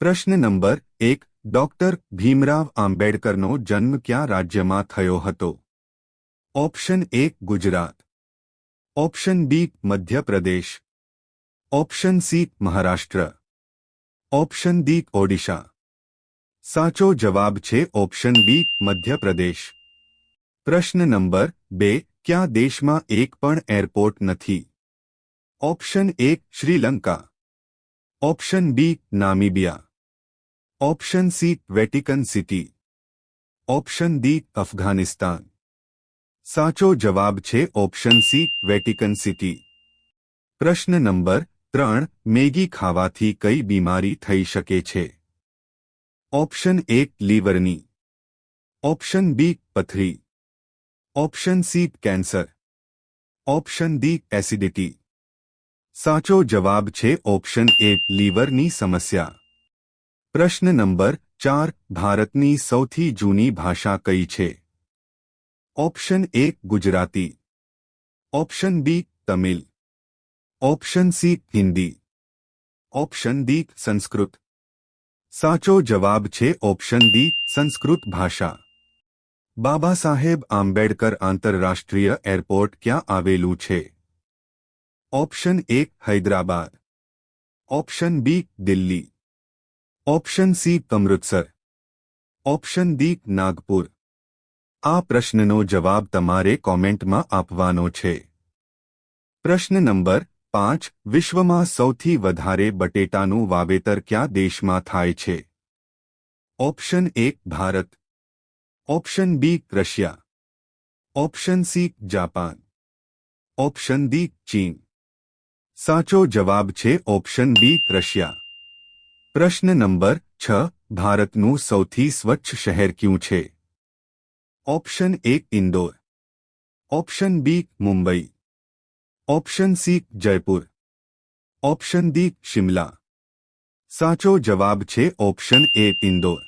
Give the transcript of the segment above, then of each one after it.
પ્રશ્ન નંબર એક ડોક્ટર ભીમરાવ આંબેડકરનો જન્મ ક્યાં રાજ્યમાં થયો હતો ઓપ્શન એક Gujarat option B Madhya Pradesh option C Maharashtra option D Odisha સાચો જવાબ છે ઓપ્શન બી મધ્યપ્રદેશ પ્રશ્ન નંબર બે ક્યાં દેશમાં એક પણ એરપોર્ટ નથી ઓપ્શન એક Sri Lanka option B નામીબિયા option C Vatican City option D Afghanistan સાચો જવાબ છે ઓપ્શન સી વેટિકન સિટી પ્રશ્ન નંબર ત્રણ મેગી ખાવાથી કઈ બીમારી થઈ શકે છે ઓપ્શન એક લીવરની ઓપ્શન બી પથરી option C cancer option D acidity સાચો જવાબ છે ઓપ્શન એ લીવરની સમસ્યા પ્રશ્ન નંબર ચાર ભારતની સૌથી જૂની ભાષા કઈ છે ઓપ્શન એક Gujarati option B Tamil option C Hindi option D Sanskrit સાચો જવાબ છે ઓપ્શન ડી સંસ્કૃત ભાષા બાબા સાહેબ આંબેડકર આંતરરાષ્ટ્રીય એરપોર્ટ ક્યાં આવેલું છે ઓપ્શન એક Hyderabad option B Delhi option C Amritsar option D Nagpur આ પ્રશ્નનો જવાબ તમારે કોમેન્ટમાં આપવાનો છે પ્રશ્ન નંબર પાંચ વિશ્વમાં સૌથી વધારે બટેટાનું વાવેતર ક્યાં દેશમાં થાય છે ઓપ્શન એક Bharat option B Russia option C Japan option D ચીન સાચો જવાબ છે ઓપ્શન બી રશિયા પ્રશ્ન નંબર છ ભારતનું સૌથી સ્વચ્છ શહેર ક્યું છે ઓપ્શન એક Indore option B Mumbai option C Jaipur option D Shimla સાચો જવાબ છે ઓપ્શન એ ઇન્દોર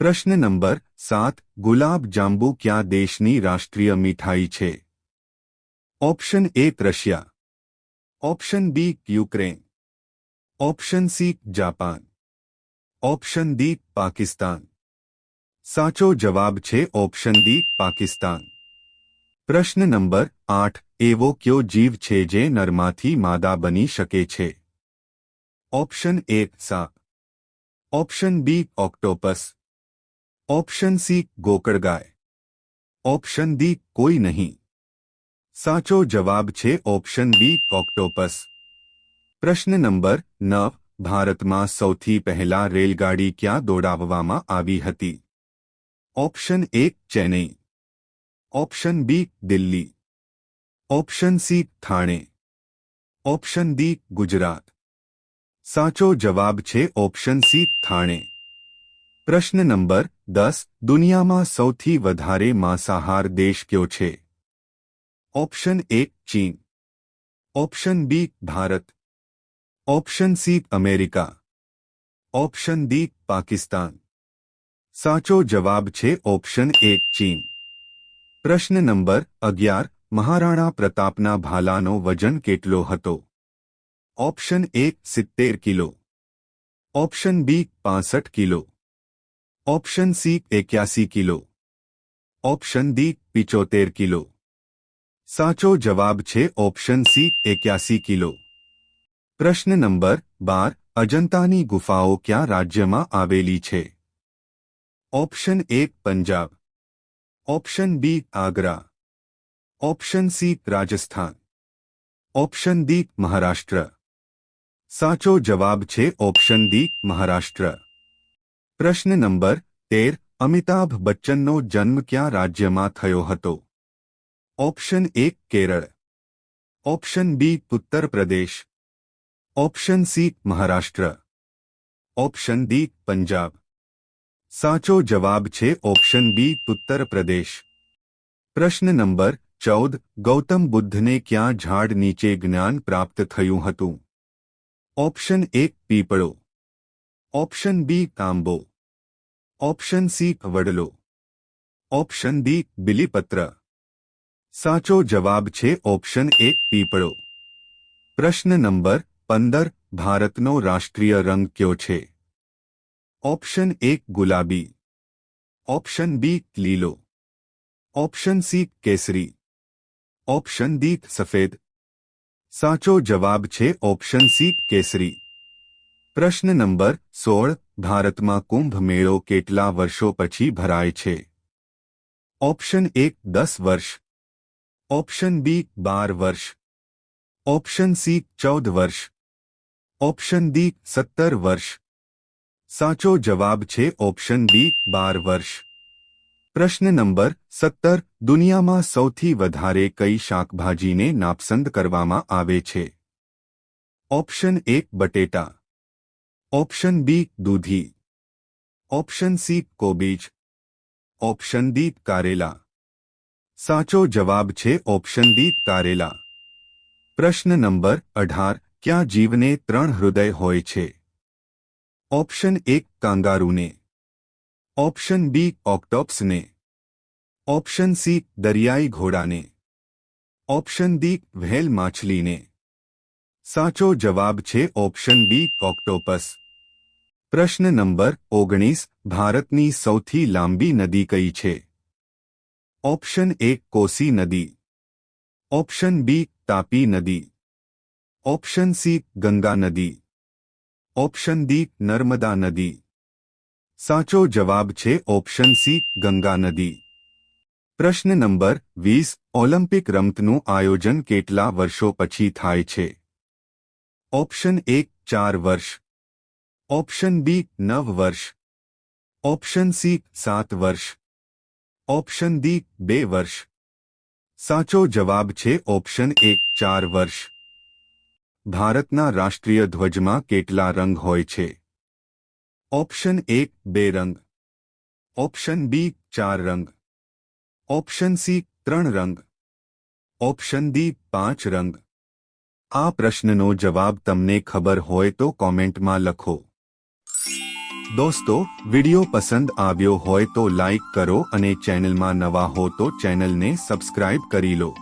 પ્રશ્ન નંબર સાત ગુલાબ જાંબુ ક્યાં દેશની રાષ્ટ્રીય મીઠાઈ છે ઓપ્શન એક Russia option B Ukraine option C Japan option D Pakistan સાચો જવાબ છે ઓપ્શન ડી પાકિસ્તાન પ્રશ્ન નંબર આઠ એવો કયો જીવ છે જે નરમાંથી માદા બની શકે છે ઓપ્શન એક સાપ option B octopus option C ગોકળગાય option D કોઈ નહીં સાચો જવાબ છે ઓપ્શન બી ઓક્ટોપસ પ્રશ્ન નંબર નવ, ભારતમાં સૌથી પહેલા રેલગાડી ક્યાં દોડાવવામાં આવી હતી? ઓપ્શન એક, Chennai. Option B, Delhi. Option C, Thane. Option D, Gujarat. સાચો જવાબ છે ઓપ્શન સી, થાણે. પ્રશ્ન નંબર દસ, દુનિયામાં સૌથી વધારે માંસાહાર દેશ કયો છે? ઓપ્શન એક, ચીન. Option B, Bharat. option C America option D Pakistan સાચો જવાબ છે ઓપ્શન એક ચીન પ્રશ્ન નંબર અગિયાર મહારાણા પ્રતાપના ભાલાનો વજન કેટલો હતો ઓપ્શન એક સિત્તેર કિલો ઓપ્શન બી પાસઠ કિલો ઓપ્શન સી એક્યાસી કિલો ઓપ્શન ડી પિચોતેર કિલો સાચો જવાબ છે ઓપ્શન સી એક્યાસી કિલો પ્રશ્ન નંબર બાર, અજંતાની ગુફાઓ ક્યાં રાજ્યમાં આવેલી છે? ઓપ્શન એક Punjab. Option B, Agra. Option C, Rajasthan. Option D, Maharashtra. સાચો જવાબ છે ઓપ્શન ડી, મહારાષ્ટ્ર. પ્રશ્ન નંબર તેર, અમિતાભ બચ્ચનનો જન્મ ક્યાં રાજ્યમાં થયો હતો? ઓપ્શન એક, Kerala. Option B, Uttar Pradesh. option C Maharashtra option D Punjab સાચો જવાબ છે ઓપ્શન બી ઉત્તર પ્રદેશ પ્રશ્ન નંબર ચૌદ ગૌતમ બુદ્ધને ક્યાં ઝાડ નીચે જ્ઞાન પ્રાપ્ત થયું હતું ઓપ્શન એક પીપળો option B તાંબો option C વડલો option D બિલીપત્ર સાચો જવાબ છે ઓપ્શન એક પીપળો પ્રશ્ન નંબર પંદર ભારતનો રાષ્ટ્રીય રંગ કયો છે ઓપ્શન એક ગુલાબી ઓપ્શન બી લીલો ઓપ્શન સી કેસરી ઓપ્શન ડી સફેદ સાચો જવાબ છે ઓપ્શન સી કેસરી પ્રશ્ન નંબર સોળ ભારતમાં કુંભ મેળો કેટલા વર્ષો પછી ભરાય છે ઓપ્શન એક દસ વર્ષ ઓપ્શન બી બાર વર્ષ ઓપ્શન સી ચૌદ વર્ષ ઓપ્શન ડી સત્તર વર્ષ સાચો જવાબ છે ઓપ્શન બી બાર વર્ષ પ્રશ્ન નંબર સત્તર દુનિયામાં સૌથી વધારે કઈ શાકભાજીને નાપસંદ કરવામાં આવે છે ઓપ્શન એક બટેટા ઓપ્શન બી દૂધી ઓપ્શન સી કોબીજ ઓપ્શન ડી કારેલા સાચો જવાબ છે ઓપ્શન ડી કારેલા પ્રશ્ન નંબર અઢાર ક્યાં જીવને ત્રણ હૃદય હોય છે? ઓપ્શન એક કાંગારૂને. ઓપ્શન બી ઓક્ટોપ્સને. ઓપ્શન સી દરિયાઈ ઘોડાને. ઓપ્શન ડી વ્હેલ માછલીને. સાચો જવાબ છે ઓપ્શન બી ઓક્ટોપસ. પ્રશ્ન નંબર ઓગણીસ, ભારતની સૌથી લાંબી નદી કઈ છે? ઓપ્શન એક કોસી નદી. ઓપ્શન બી તાપી નદી. ઓપ્શન સી ગંગા નદી ઓપ્શન ડી નર્મદા નદી સાચો જવાબ છે ઓપ્શન સી ગંગા નદી પ્રશ્ન નંબર વીસ ઓલિમ્પિક રમતનું આયોજન કેટલા વર્ષો પછી થાય છે? ઓપ્શન એક ચાર વર્ષ. ઓપ્શન બી નવ વર્ષ. ઓપ્શન સી સાત વર્ષ. ઓપ્શન ડી બે વર્ષ. સાચો જવાબ છે ઓપ્શન એક ચાર વર્ષ. ભારતના રાષ્ટ્રીય ધ્વજમાં કેટલા રંગ હોય છે? ઓપ્શન એક બે રંગ. ઓપ્શન બી ચાર રંગ. ઓપ્શન સી ત્રણ રંગ. ઓપ્શન ડી પાંચ રંગ. આ પ્રશ્નનો જવાબ તમને ખબર હોય તો કોમેન્ટમાં લખો. દોસ્તો, વિડિયો પસંદ આવ્યો હોય તો લાઈક કરો અને ચેનલમાં નવા હો તો ચેનલને સબસ્ક્રાઇબ કરી લો.